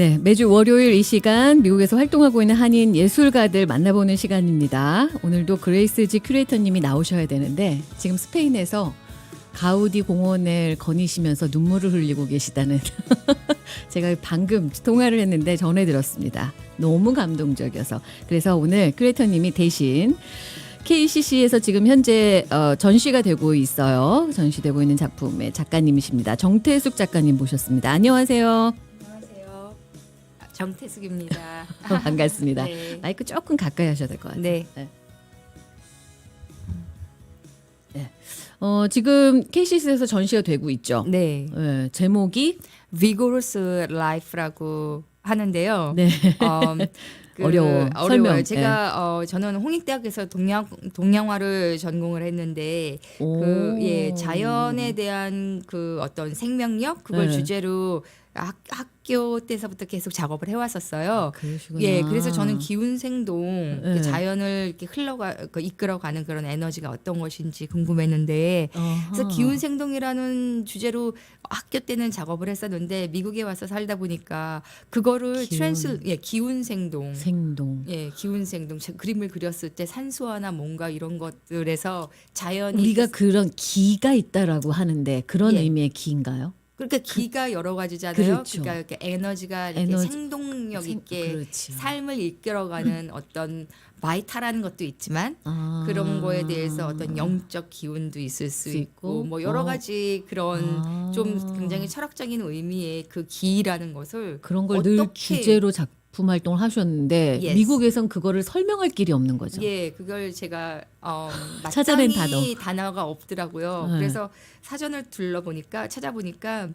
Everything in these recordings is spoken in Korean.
네, 매주 월요일 이 시간 미국에서 활동하고 있는 한인 예술가들 만나보는 시간입니다. 오늘도 그레이스 지 큐레이터님이 나오셔야 되는데 지금 스페인에서 가우디 공원을 거니시면서 눈물을 흘리고 계시다는 제가 방금 통화를 했는데 전해 들었습니다. 너무 감동적이어서 그래서 오늘 큐레이터님이 대신 KCC에서 지금 현재 어, 전시가 되고 있어요. 전시되고 있는 작품의 작가님이십니다. 정태숙 작가님 모셨습니다. 안녕하세요. 아, 정태숙입니다. 어, 반갑습니다. 네. 마이크 조금 가까이 하셔야 될 것 같아요. 네. 어, 지금 KCC에서 전시가 되고 있죠. 네. 네, 제목이 Vigorous Life라고 하는데요. 네. 음, 그 어려워. 어려워요. 설명. 제가 어, 저는 홍익대학에서 동양 동양화를 전공을 했는데 그 예, 자연에 대한 그 어떤 생명력 그걸 네. 주제로 학, 학교 때서부터 계속 작업을 해왔었어요. 그러시구나. 예, 그래서 저는 기운 생동 그 네. 자연을 이렇게 흘러가 그 이끌어가는 그런 에너지가 어떤 것인지 궁금했는데 어허. 그래서 기운 생동이라는 주제로 학교 때는 작업을 했었는데 미국에 와서 살다 보니까 그거를 기운. 트랜스 예 기운 생동 생동. 예 기운 생동 제- 그림을 그렸을 때 산소화나 뭔가 이런 것들에서 자연이 우리가 그런 기가 있다라고 하는데 그런 예. 의미의 기인가요? 그러니까 기가 여러 가지잖아요. 그렇죠. 그러니까 이렇게 에너지가 이렇게 에너지- 생동력 생- 있게 그렇지. 삶을 이끌어가는 어떤 바이탈한 것도 있지만 아. 그런 거에 대해서 어떤 영적 기운도 있을 수수 있고, 뭐 여러 어. 가지 그런 아. 좀 굉장히 철학적인 의미의 그 기라는 것을 그런 걸 늘 주제로 작품 활동을 하셨는데 Yes. 미국에선 그거를 설명할 길이 없는 거죠. 예 그걸 제가 어, 찾아낸 마땅히 단어가 없더라고요. 네. 그래서 사전을 둘러보니까 찾아보니까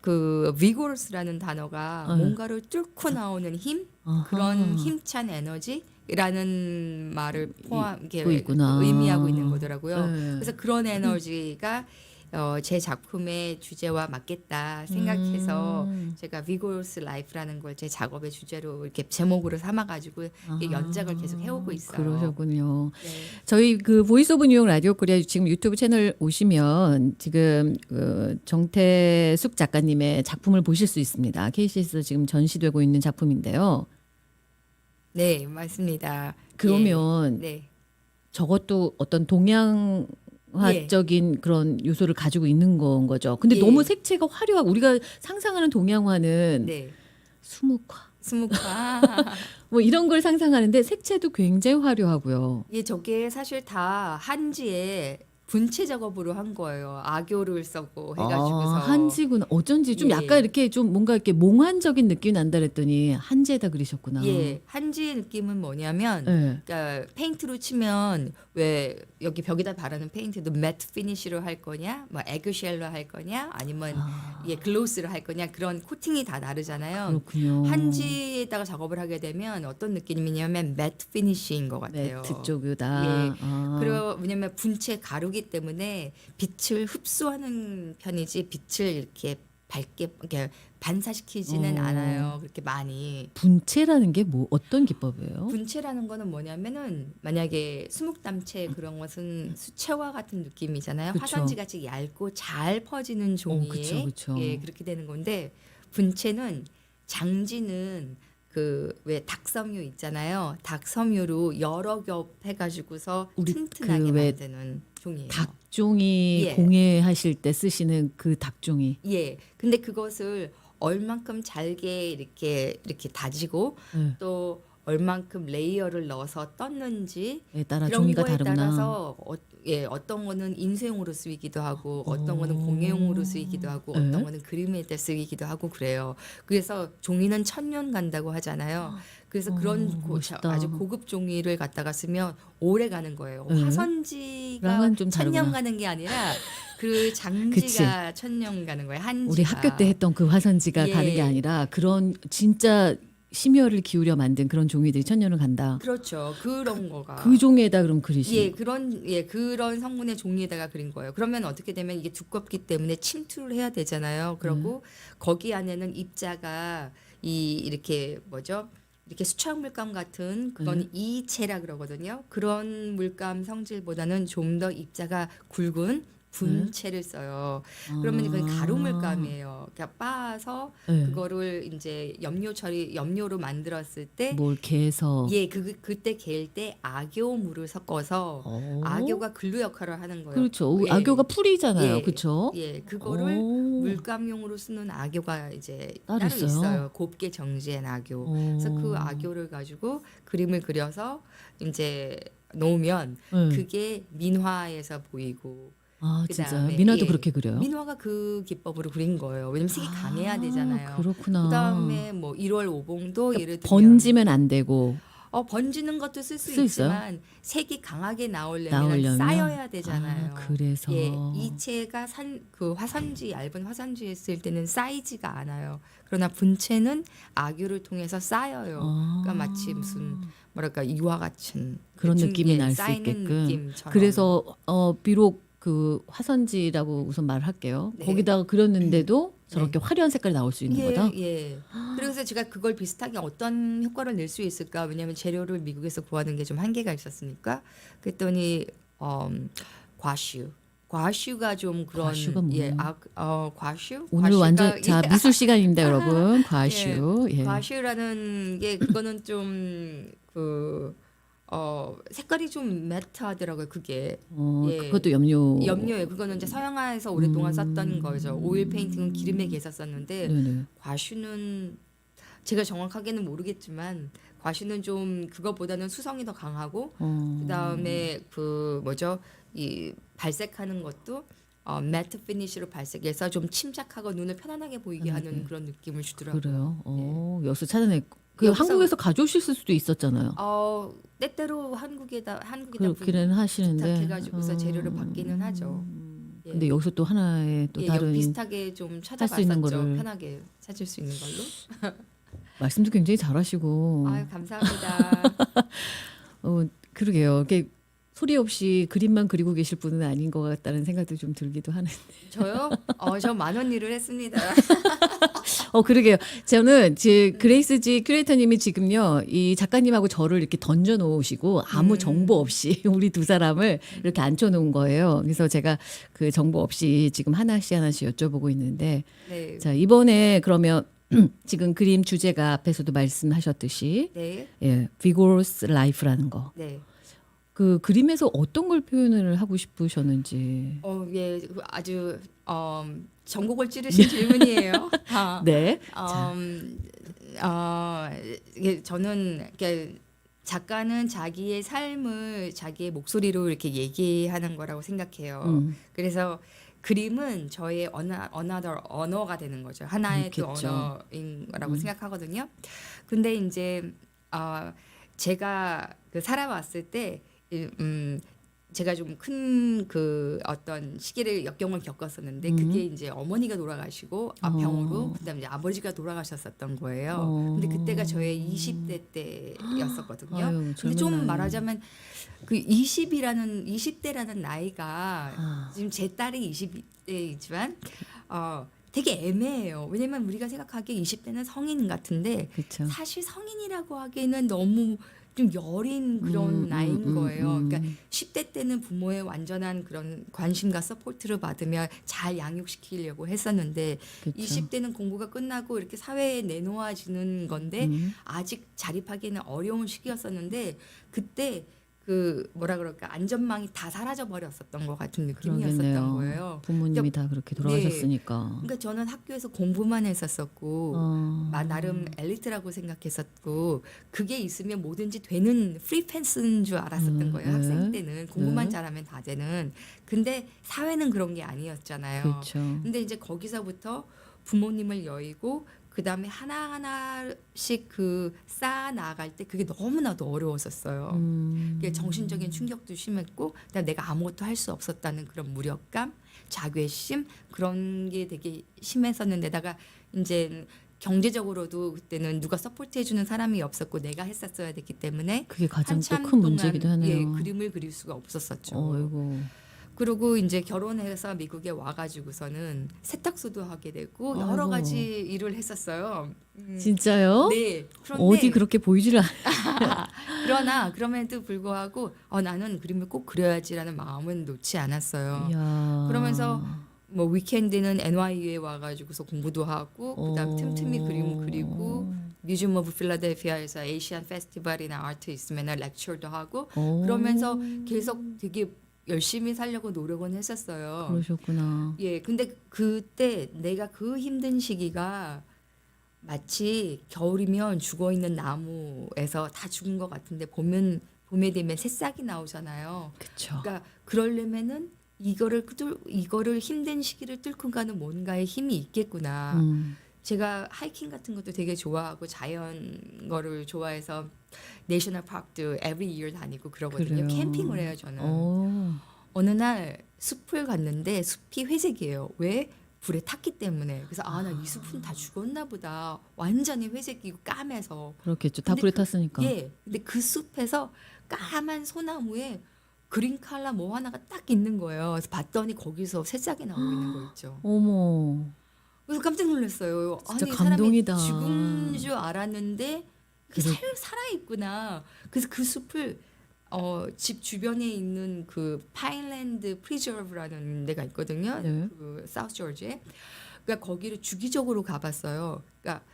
그 vigorous라는 단어가 네. 뭔가를 뚫고 나오는 힘 아하. 그런 힘찬 에너지라는 말을 포함 있고 있구나. 의미하고 있는 거더라고요. 네. 그래서 그런 에너지가 어, 제 작품의 주제와 맞겠다 생각해서 음. 제가 vigorous life라는 걸 제 작업의 주제로 이렇게 제목으로 삼아가지고 이렇게 연작을 계속 해오고 있어요. 그러셨군요. 네. 저희 그 보이스 오브 뉴욕 라디오 코리아 지금 유튜브 채널 오시면 지금 그 정태숙 작가님의 작품을 보실 수 있습니다. KC에서 지금 전시되고 있는 작품인데요. 네, 맞습니다. 그러면 예, 네, 저것도 어떤 동양 화적인 그런 요소를 가지고 있는 건 거죠. 근데 예. 너무 색채가 화려하고 우리가 상상하는 동양화는 네, 수묵화 스무카. 뭐 이런 걸 상상하는데 색채도 굉장히 화려하고요. 예, 저게 사실 다 한지에 분체 작업으로 한 거예요. 악교를 써고 해가지고서 아, 한지구나. 어쩐지 좀 예. 약간 이렇게 좀 뭔가 이렇게 몽환적인 느낌이 난다 그랬더니 한지에다 그리셨구나. 예, 한지의 느낌은 뭐냐면 예. 그러니까 페인트로 치면 왜 여기 벽에다 바르는 페인트도 매트 피니쉬로 할 거냐, 뭐 에그쉘로 할 거냐, 아니면 아, 예 글로스로 할 거냐 그런 코팅이 다 다르잖아요. 그렇군요. 한지에다가 작업을 하게 되면 어떤 느낌이냐면 매트 피니쉬인 것 같아요. 매트 쪽이다. 예. 아. 그리고 왜냐면 분체 가루 기 때문에 빛을 흡수하는 편이지 빛을 이렇게 밝게 이렇게 반사시키지는 어. 않아요. 그렇게 많이. 분체라는 게 뭐 어떤 기법이에요? 분체라는 거는 뭐냐면은 만약에 수묵담체 그런 것은 수채화 같은 느낌이잖아요. 그쵸. 화산지 같이 얇고 잘 퍼지는 종이에 그쵸, 그쵸. 예 그렇게 되는 건데 분체는 장지는 그 왜 닭섬유 있잖아요. 닭섬유로 여러 겹 해가지고서 우리 튼튼하게 그 왜 만드는 종이에요. 닭종이 예. 공예하실 때 쓰시는 그 닭종이. 예. 근데 그것을 얼만큼 잘게 이렇게 이렇게 다지고 예. 또 얼만큼 레이어를 넣어서 떴는지 에 따라 이런 종이가 거에 다르구나. 따라서 어, 예 어떤 거는 인쇄용으로 쓰이기도 하고 어떤 거는 공예용으로 쓰이기도 하고 네. 어떤 거는 그림에 때 쓰이기도 하고 그래요. 그래서 종이는 천년 간다고 하잖아요. 그래서 어, 그런 고, 멋있다. 아주 고급 종이를 갖다가 쓰면 오래 가는 거예요. 네. 화선지가 랑은 좀 천년 다르구나. 가는 게 아니라 그 장지가 천년 가는 거예요. 한지가. 우리 학교 때 했던 그 화선지가 예. 가는 게 아니라 그런 진짜 심혈을 기울여 만든 그런 종이들이 천년을 간다. 그렇죠. 그런 거가 그 종이에다 그럼 그리시. 예, 그런 예 그런 성분의 종이에다가 그린 거예요. 그러면 어떻게 되면 이게 두껍기 때문에 침투를 해야 되잖아요. 그러고 음. 거기 안에는 입자가 이 이렇게 뭐죠? 이렇게 수채화 물감 같은 그건 음. 이체라 그러거든요. 그런 물감 성질보다는 좀 더 입자가 굵은 분체를 써요. 그러면 그건 아. 가루물감이에요. 그러니까 빻아서 네. 그거를 이제 염료 처리 염료로 만들었을 때 뭘 개서 예, 그 그때 갤때 악교물을 섞어서 어. 악교가 글루 역할을 하는 거예요. 그렇죠. 예. 악교가 풀이잖아요. 예. 그렇죠. 예, 그거를 오. 물감용으로 쓰는 악교가 이제 따로 따로, 있어요? 있어요. 곱게 정지한 악교. 그래서 그 어. 악교를 가지고 그림을 그려서 이제 놓으면 네. 그게 민화에서 보이고 아 진짜요? 그다음에, 민화도 예. 그렇게 그려요? 민화가 그 기법으로 그린 거예요. 왜냐면 색이 강해야 되잖아요. 아, 그렇구나. 그다음에 뭐 1월 오봉도 예를 들면 번지면 안 되고 어 번지는 것도 쓸 수쓸수 있어요? 있지만 색이 강하게 나오려면, 나오려면 쌓여야 되잖아요. 아, 그래서 예, 이체가 산 그 화산지 얇은 화산지에 쓸 때는 쌓이지가 않아요. 그러나 분체는 악유를 통해서 쌓여요. 아. 그러니까 마치 무슨 뭐랄까 이와 같은 그런 중- 느낌이 예, 날수 쌓이는 있게끔. 느낌처럼. 그래서 어 비록 그 화선지라고 우선 말을 할게요. 네. 거기다가 그렸는데도 저렇게 화려한 색깔이 나올 수 있는 예, 거다. 예. 그래서 제가 그걸 비슷하게 어떤 효과를 낼 수 있을까? 왜냐하면 재료를 미국에서 구하는 게 좀 한계가 있었으니까. 그랬더니 음, 과슈. 과슈가 좀 그런 과슈가 뭐예요? 예, 아, 어, 과슈? 오늘 과슈가 완전 자 예, 미술 시간입니다, 여러분. 과슈. 예. 과슈라는 게 그거는 좀 그 어, 색깔이 좀 매트하더라고요. 그게 어, 예. 그것도 염료. 염료예요. 그거는 이제 서양화에서 오랫동안 음. 썼던 거죠. 오일 페인팅은 기름에 개서 썼는데 네네. 과슈는 제가 정확하게는 모르겠지만 과슈는 좀 그거보다는 수성이 더 강하고 어. 그다음에 그 뭐죠 이 발색하는 것도 어, 매트 피니쉬로 발색해서 좀 침착하고 눈을 편안하게 보이게 편하게. 하는 그런 느낌을 주더라고요. 그래요. 어, 여기서 찾아냈고. 그 여기서- 한국에서 가져오실 수도 있었잖아요. 어 때때로 한국에다 한국에다 그렇기는 하시는데. 부탁해가지고서 재료를 받기는 하죠. 예. 근데 여기서 또 하나의 또 예, 다른 비슷하게 좀 찾아봤었죠. 거를. 편하게 찾을 수 있는 걸로. 말씀도 굉장히 잘하시고. 아유 감사합니다. 어, 그러게요. 이게 소리 없이 그림만 그리고 계실 분은 아닌 것 같다는 생각도 좀 들기도 하는. 저요? 어, 저 만원 일을 했습니다. 어, 그러게요. 저는 제 그레이스지 큐레이터님이 지금요, 이 작가님하고 저를 이렇게 던져 놓으시고 아무 음. 정보 없이 우리 두 사람을 이렇게 앉혀 놓은 거예요. 그래서 제가 그 정보 없이 지금 하나씩 하나씩 여쭤보고 있는데, 네. 자, 이번에 그러면 지금 그림 주제가 앞에서도 말씀하셨듯이, 네. 예, vigorous life라는 거. 네. 그 그림에서 어떤 걸 표현을 하고 싶으셨는지. 어, 예. 그 아주 어, 전곡을 찌르신 질문이에요. 아, 네. 음, 어, 이게 저는 이렇게 작가는 자기의 삶을 자기의 목소리로 이렇게 얘기하는 거라고 생각해요. 음. 그래서 그림은 저의 언어, 언어더 언어가 되는 거죠. 하나의 또. 언어인 거라고 음. 생각하거든요. 근데 이제 어, 제가 그 살아왔을 때, 이, 음, 제가 좀 큰 그 어떤 시기를 역경을 겪었었는데 음. 그게 이제 어머니가 돌아가시고 아, 병으로 어. 그다음에 이제 아버지가 돌아가셨었던 거예요. 어. 근데 그때가 저의 20대 때였었거든요. 아유, 근데 좀. 말하자면 그 20이라는 20대라는 나이가 아, 지금 제 딸이 20대이지만 어 되게 애매해요. 왜냐면 우리가 생각하기에 20대는 성인 같은데 그렇죠. 사실 성인이라고 하기에는 너무 좀 여린 그런 음, 음, 나이인 음, 거예요. 음. 그러니까 10대 때는 부모의 완전한 그런 관심과 서포트를 받으며 잘 양육시키려고 했었는데 그렇죠. 20대는 공부가 끝나고 이렇게 사회에 내놓아지는 건데 음. 아직 자립하기는 어려운 시기였었는데 그때 그 뭐라 그럴까 안전망이 다 사라져 버렸었던 것 같은 느낌이었었던 그러겠네요. 거예요. 부모님이 다 그렇게 돌아가셨으니까. 그러니까 저는 학교에서 공부만 했었었고 어. 마- 나름 엘리트라고 생각했었고 그게 있으면 뭐든지 되는 프리펜스인 줄 알았었던 음, 거예요 네. 학생 때는 공부만 네. 잘하면 다 되는 근데 사회는 그런 게 아니었잖아요. 그렇죠. 근데 이제 거기서부터 부모님을 여의고 그 다음에 하나 하나씩 그 쌓아 나갈 때 그게 너무나도 어려웠었어요. 음. 그게 정신적인 충격도 심했고, 내가 아무것도 할 수 없었다는 그런 무력감, 자괴심 그런 게 되게 심했었는데다가 이제 경제적으로도 그때는 누가 서포트 해주는 사람이 없었고 내가 했었어야 됐기 때문에 그게 가장 큰 동안 문제기도 하네요. 예, 그림을 그릴 수가 없었었죠. 어이고. 그리고 이제 결혼해서 미국에 와가지고서는 세탁소도 하게 되고 여러. 가지 일을 했었어요. 음, 진짜요? 네. 그런데 어디 그렇게 보이질 않. 그러나 그럼에도 불구하고 어, 나는 그림을 꼭 그려야지라는 마음은 놓지 않았어요. 이야. 그러면서 뭐 위켄드는 NYU에 와가지고서 공부도 하고 그다음 어. 틈틈이 그림 그리고 뮤지엄 오브 필라델피아에서 에이시안 페스티벌이나 아트 있으면 렉처도 하고 어. 그러면서 계속 되게 열심히 살려고 노력은 했었어요. 그러셨구나. 예, 근데 그때 내가 그 힘든 시기가 마치 겨울이면 죽어 있는 나무에서 다 죽은 것 같은데 봄은 봄에 되면 새싹이 나오잖아요. 그쵸. 그러니까 그러려면은 이거를 뚫 이거를 힘든 시기를 뚫고 가는 뭔가의 힘이 있겠구나. 음. 제가 하이킹 같은 것도 되게 좋아하고 자연 거를 좋아해서 내셔널 파크도 every year 다니고 그러거든요. 그래요. 캠핑을 해요 저는. 어. 어느 날 숲을 갔는데 숲이 회색이에요. 왜? 불에 탔기 때문에. 그래서 아 나 이 숲은 다 죽었나 보다. 완전히 회색이고 까매서. 그렇겠죠. 다 근데 불에 그- 탔으니까. 예. 근데 그 숲에서 까만 소나무에 그린 칼라 뭐 하나가 딱 있는 거예요. 그래서 봤더니 거기서 새싹이 나오고 있는 거 있죠. 어머. 그래서 깜짝 놀랐어요. 진짜 아니 감동이다. 사람이 죽은 줄 알았는데 그게 그래. 살, 살아 있구나. 그래서 그 숲을 어, 집 주변에 있는 그 파인랜드 프리저브라는 데가 있거든요. 네. 그 사우스 조지에. 그러니까 거기를 주기적으로 가봤어요. 그러니까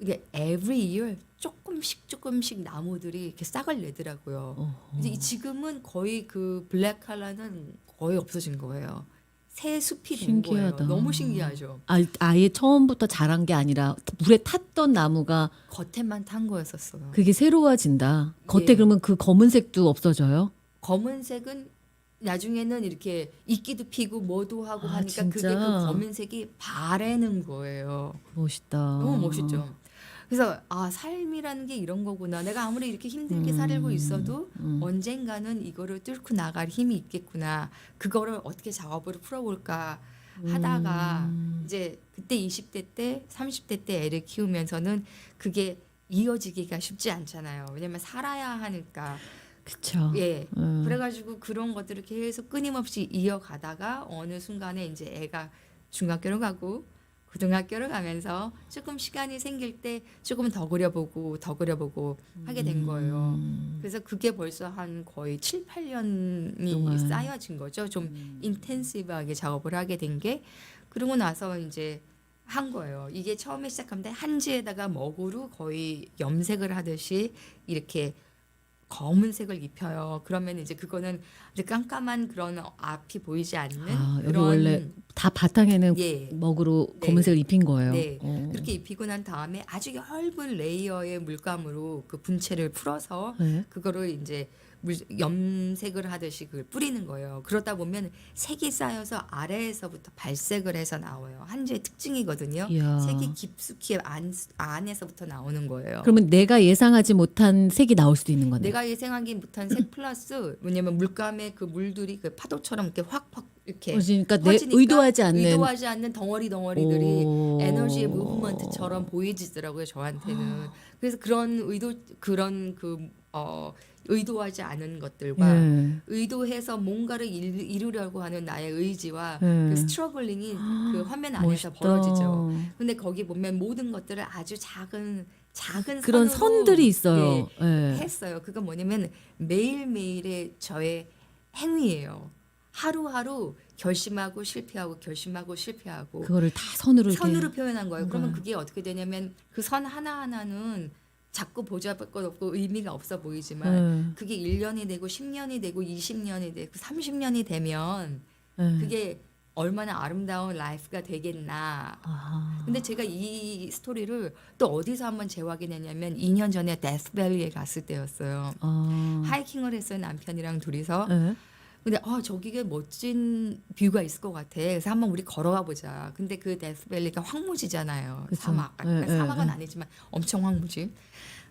이게 every year 조금씩 조금씩 나무들이 이렇게 싹을 내더라고요. 어. 이제 이- 지금은 거의 그 블랙 칼라는 거의 없어진 거예요. 새 숲이 된 신기하다. 거예요. 너무 신기하죠. 아, 아예 처음부터 자란 게 아니라 물에 탔던 나무가 겉에만 탄 거였었어요. 그게 새로워진다. 겉에 예. 그러면 그 검은색도 없어져요? 검은색은 나중에는 이렇게 이끼도 피고 뭐도 하고 아, 하니까 그게 진짜? 그 검은색이 바래는 거예요. 멋있다. 너무 멋있죠. 그래서 아 삶이라는 게 이런 거구나. 내가 아무리 이렇게 힘들게 음, 살고 있어도 음. 언젠가는 이거를 뚫고 나갈 힘이 있겠구나. 그거를 어떻게 작업으로 풀어볼까 하다가 음. 이제 그때 20대 때, 30대 때 애를 키우면서는 그게 이어지기가 쉽지 않잖아요. 왜냐면 살아야 하니까. 그쵸. 예. 음. 그래가지고 그런 것들을 계속 끊임없이 이어가다가 어느 순간에 이제 애가 중학교를 가고 고등학교를 가면서 조금 시간이 생길 때 조금 더 그려보고 더 그려보고 하게 된 거예요. 음. 그래서 그게 벌써 한 거의 7, 8년이 동안. 쌓여진 거죠. 좀 음. 인텐시브하게 작업을 하게 된 게 그러고 나서 이제 한 거예요. 이게 처음에 시작하는데 한지에다가 먹으로 거의 염색을 하듯이 이렇게 검은색을 입혀요. 그러면 이제 그거는 이제 깜깜한 그런 앞이 보이지 않는 아, 여기 그런 원래 다 바탕에는 예 먹으로 네. 검은색을 입힌 거예요. 네. 어. 그렇게 입히고 난 다음에 아주 얇은 레이어의 물감으로 그 분체를 풀어서 네. 그거를 이제 물, 염색을 하듯이 그걸 뿌리는 거예요. 그러다 보면 색이 쌓여서 아래에서부터 발색을 해서 나와요. 한지의 특징이거든요. 이야. 색이 깊숙이 안, 안에서부터 나오는 거예요. 그러면 내가 예상하지 못한 색이 나올 수도 있는 거네. 내가 예상하기 못한 색 플러스 왜냐면 물감의 그 물들이 그 파도처럼 이렇게 확확 이렇게 어, 그러니까 내 퍼지니까 의도하지 않는 의도하지 않는 덩어리 덩어리들이 오. 에너지의 무브먼트처럼 보이지더라고요 저한테는 그래서 그런 의도 그런 그 어, 의도하지 않은 것들과 예. 의도해서 뭔가를 일, 이루 려고 하는 나의 의지와 예. 그 스트러글링이 그 화면 안에서 멋있다. 벌어지죠. 근데 거기 보면 모든 것들을 아주 작은 작은 그런 선들이 있어요. 예, 예. 했어요. 그건 뭐냐면 매일 매일의 저의 행위예요. 하루하루 결심하고 실패하고 결심하고 실패하고 그거를 다 선으로 선으로 표현한 거예요. 그러면 뭔가. 그게 어떻게 되냐면 그 선 하나 하나는 자꾸 보잡을 것 없고 의미가 없어 보이지만 예. 그게 1년이 되고 10년이 되고 20년이 되고 30년이 되면 예. 그게 얼마나 아름다운 라이프가 되겠나. 아. 근데 제가 이 스토리를 또 어디서 한번 재확인했냐면 2년 전에 데스밸리에 갔을 때였어요. 아. 하이킹을 했어요 남편이랑 둘이서. 예. 근데 아 저기에 멋진 뷰가 있을 것 같아. 그래서 한번 우리 걸어가 보자. 근데 그 데스밸리가 황무지잖아요. 그쵸. 사막. 예, 예, 사막은 예. 아니지만 엄청 황무지.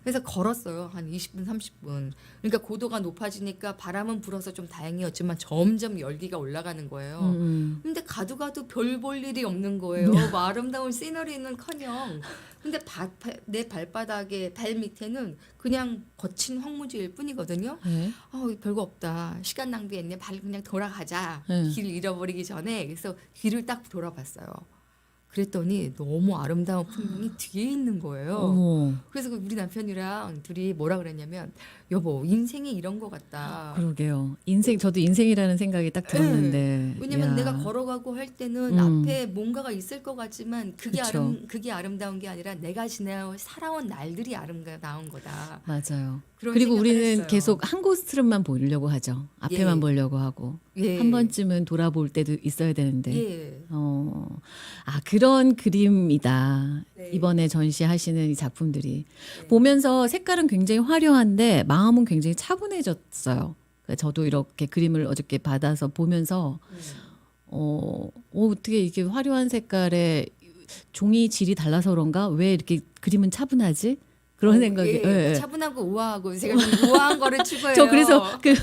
그래서 걸었어요. 한 20분, 30분. 그러니까 고도가 높아지니까 바람은 불어서 좀 다행이었지만 점점 열기가 올라가는 거예요. 음. 근데 가도 가도 별 볼 일이 없는 거예요. 뭐 아름다운 시너리는 커녕. 근데 바- 바- 내 발바닥에 발 밑에는 그냥 거친 황무지일 뿐이거든요. 네. 아, 별거 없다. 시간 낭비했네. 발 그냥 돌아가자. 네. 길 잃어버리기 전에 그래서 길을 딱 돌아봤어요. 그랬더니 너무 아름다운 풍경이 뒤에 있는 거예요. 어머. 그래서 그 우리 남편이랑 둘이 뭐라 그랬냐면 여보 인생이 이런 거 같다. 그러게요. 인생 저도 인생이라는 생각이 딱 들었는데. 네. 왜냐면 야. 내가 걸어가고 할 때는 음. 앞에 뭔가가 있을 것 같지만 그게 그쵸. 아름 그게 아름다운 게 아니라 내가 지나 살아온 날들이 아름다운 거다. 맞아요. 그리고 우리는 했어요. 계속 한 곳으로만 보려고 하죠. 앞에만 예. 보려고 하고 예. 한 번쯤은 돌아볼 때도 있어야 되는데. 예. 어, 아 그런 그림이다. 네. 이번에 전시하시는 이 작품들이 네. 보면서 색깔은 굉장히 화려한데 마음은 굉장히 차분해졌어요. 그러니까 저도 이렇게 그림을 어저께 받아서 보면서 음. 어, 어 어떻게 이게 화려한 색깔에 종이 질이 달라서 그런가 왜 이렇게 그림은 차분하지? 그런 어, 생각이. 예, 예, 예. 차분하고 우아하고 제가 좀 우아한 거를 추구해요. 저 그래서 그,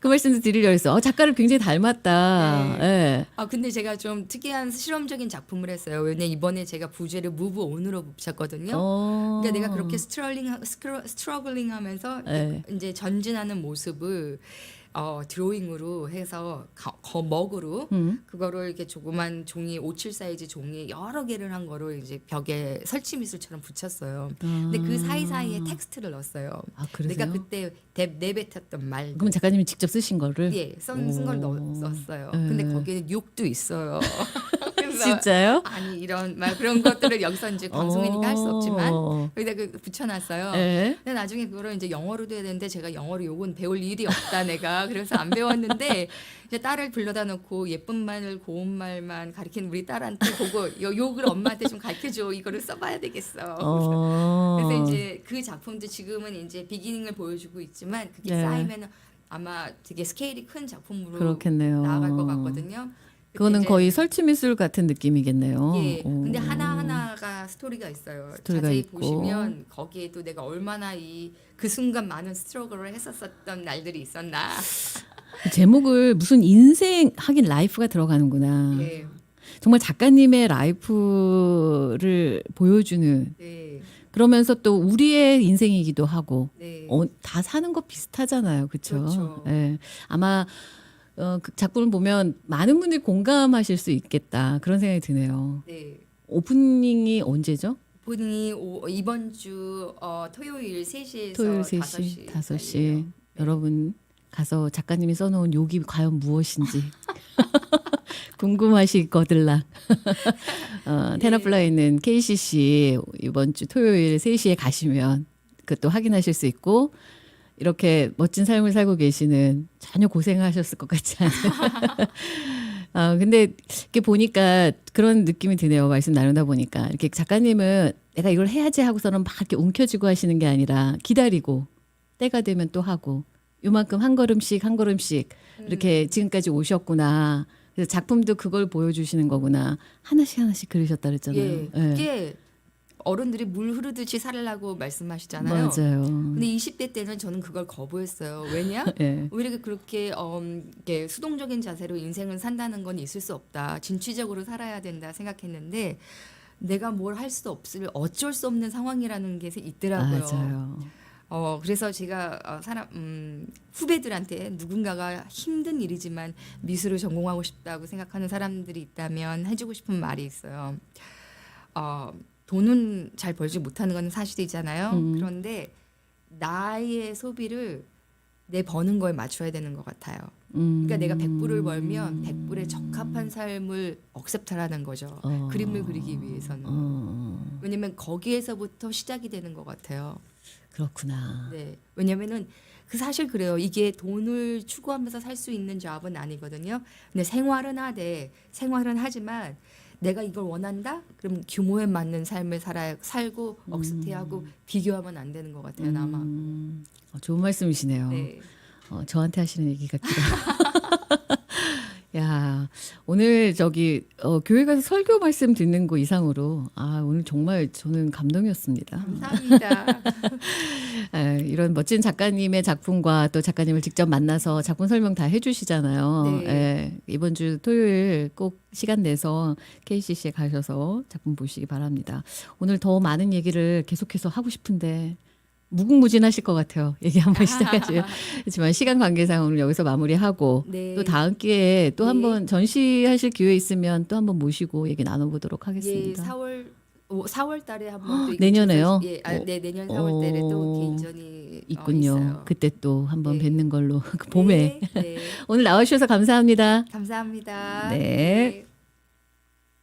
그 말씀도 드리려고 했어. 어, 작가를 굉장히 닮았다. 네. 예. 아 근데 제가 좀 특이한 실험적인 작품을 했어요. 왜냐 이번에 제가 부제를 무브 온으로 붙였거든요. 어. 그러니까 내가 그렇게 스트럴링 스트러, 스트러글링 하면서 네. 이제 전진하는 모습을 어, 드로잉으로 해서 거, 거 먹으로 음. 그거를 이렇게 조그만 종이 57 사이즈 종이 여러 개를 한 거를 이제 벽에 설치 미술처럼 붙였어요. 근데 그 사이사이에 텍스트를 넣었어요. 아, 그러세요? 내가 그때 내, 내뱉었던 말. 그럼 작가님이 직접 쓰신 거를? 예, 쓴걸 오. 넣었어요. 네. 근데 거기에는 욕도 있어요. 진짜요? 아니 이런 막 그런 것들을 여기서 이제 방송이니까 할 수 없지만 어. 여기다 그 붙여놨어요. 예. 근데 나중에 그거를 이제 영어로도 해야 되는데 제가 영어로 욕은 배울 일이 없다 내가 그래서 안 배웠는데 이제 딸을 불러다 놓고 예쁜 말 고운 말만 가르치는 우리 딸한테 보고 요 욕을 엄마한테 좀 가르쳐줘 이거를 써봐야 되겠어. 어. 그래서 이제 그 작품도 지금은 이제 비기닝을 보여주고 있지만 그게 네. 쌓이면 아마 되게 스케일이 큰 작품으로 그렇겠네요. 나아갈 것 같거든요. 근데 그거는 이제 거의 설치 미술 같은 느낌이겠네요. 예. 근데 오. 하나 하나가 스토리가 있어요. 스토리가 자세히 있고. 보시면 거기에도 내가 얼마나 이 그 순간 많은 스트러글을 했었었던 날들이 있었나. 제목을 무슨 인생 하긴 라이프가 들어가는구나. 예. 정말 작가님의 라이프를 보여주는 네. 그러면서 또 우리의 인생이기도 하고 네. 어, 다 사는 거 비슷하잖아요, 그렇죠? 그렇죠. 예. 아마 어, 그 작품을 보면 많은 분들이 공감하실 수 있겠다 그런 생각이 드네요. 네. 오프닝이 언제죠? 본인이 오, 이번 주 어, 토요일 3시에서 토요일 5시 3시, 5시. 사이에요. 네. 여러분 가서 작가님이 써놓은 욕이 과연 무엇인지 궁금하실 거들라. 어, 네. 테너플라에 있는 KCC 이번 주 토요일 3시에 가시면 그것도 확인하실 수 있고 이렇게 멋진 삶을 살고 계시는 전혀 고생하셨을 것 같지 않아요. 아, 근데 이렇게 보니까 그런 느낌이 드네요. 말씀 나누다 보니까. 이렇게 작가님은 내가 이걸 해야지 하고서는 막 이렇게 움켜쥐고 하시는 게 아니라 기다리고 때가 되면 또 하고 요만큼 한 걸음씩 한 걸음씩 이렇게 지금까지 오셨구나. 그래서 작품도 그걸 보여주시는 거구나. 하나씩 하나씩 그러셨다 그랬잖아요. 예. 그게 어른들이 물 흐르듯이 살라고 말씀하시잖아요. 맞아요. 근데 20대 때는 저는 그걸 거부했어요. 왜냐? 예. 우리가 그렇게 음, 이렇게 수동적인 자세로 인생을 산다는 건 있을 수 없다. 진취적으로 살아야 된다 생각했는데 내가 뭘 할 수 없을 어쩔 수 없는 상황이라는 게 있더라고요. 맞아요. 어 그래서 제가 어, 사람 음, 후배들한테 누군가가 힘든 일이지만 미술을 전공하고 싶다고 생각하는 사람들이 있다면 해주고 싶은 말이 있어요. 어 돈은 잘 벌지 못하는 건 사실이잖아요. 음. 그런데 나의 소비를 내 버는 거에 맞춰야 되는 것 같아요. 음. 그러니까 내가 100불을 벌면 100불에 적합한 삶을 억셉트라는 거죠. 어. 그림을 그리기 위해서는. 어. 왜냐면 거기에서부터 시작이 되는 것 같아요. 그렇구나. 네. 왜냐면은 그 사실 그래요. 이게 돈을 추구하면서 살 수 있는 잡은 아니거든요. 근데 생활은 하되 생활은 하지만 내가 이걸 원한다? 그럼 규모에 맞는 삶을 살아 살고 억스테하고 비교하면 안 되는 것 같아요. 남아. 음. 어, 좋은 말씀이시네요. 네. 어, 저한테 하시는 얘기 같기도. 야. 오늘 저기 어, 교회 가서 설교 말씀 듣는 거 이상으로 아 오늘 정말 저는 감동이었습니다. 감사합니다. 에, 이런 멋진 작가님의 작품과 또 작가님을 직접 만나서 작품 설명 다 해주시잖아요. 네. 에, 이번 주 토요일 꼭 시간 내서 KCC에 가셔서 작품 보시기 바랍니다. 오늘 더 많은 얘기를 계속해서 하고 싶은데 무궁무진하실 것 같아요. 얘기 한번 시작하죠. 하지만 시간 관계상 오늘 여기서 마무리하고 네. 또 다음 기회에 또 네. 한번 전시하실 기회 있으면 또 한번 모시고 얘기 나눠보도록 예, 하겠습니다. 4월 4월 달에 한번 또 내년에요? 예, 아, 어. 네 내년 4월 달에 또 어. 개인전이 있군요. 어. 그때 또 한번 네. 뵙는 걸로 그 봄에 네, 네. 오늘 나와주셔서 감사합니다. 감사합니다. 네.